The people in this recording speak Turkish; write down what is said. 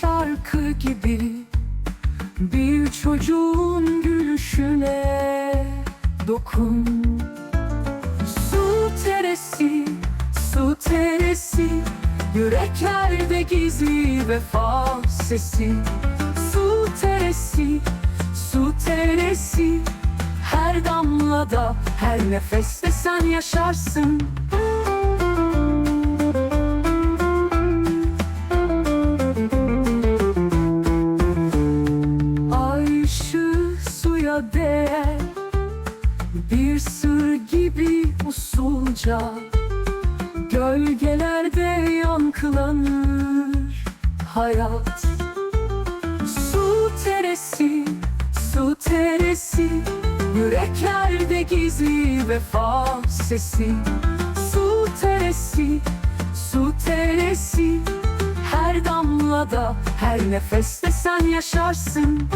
şarkı gibi Bir çocuğun gülüşüne dokun. Su teresi, su teresi Yüreklerde gizli vefa sesi. Su teresi, su teresi Her damlada, her nefeste sen yaşarsın. Değer Bir sır gibi usulca Gölgelerde yankılanır hayat. Su teresi, su teresi Yüreklerde gizli vefa sesi. Su teresi, su teresi Her damlada, her nefeste sen yaşarsın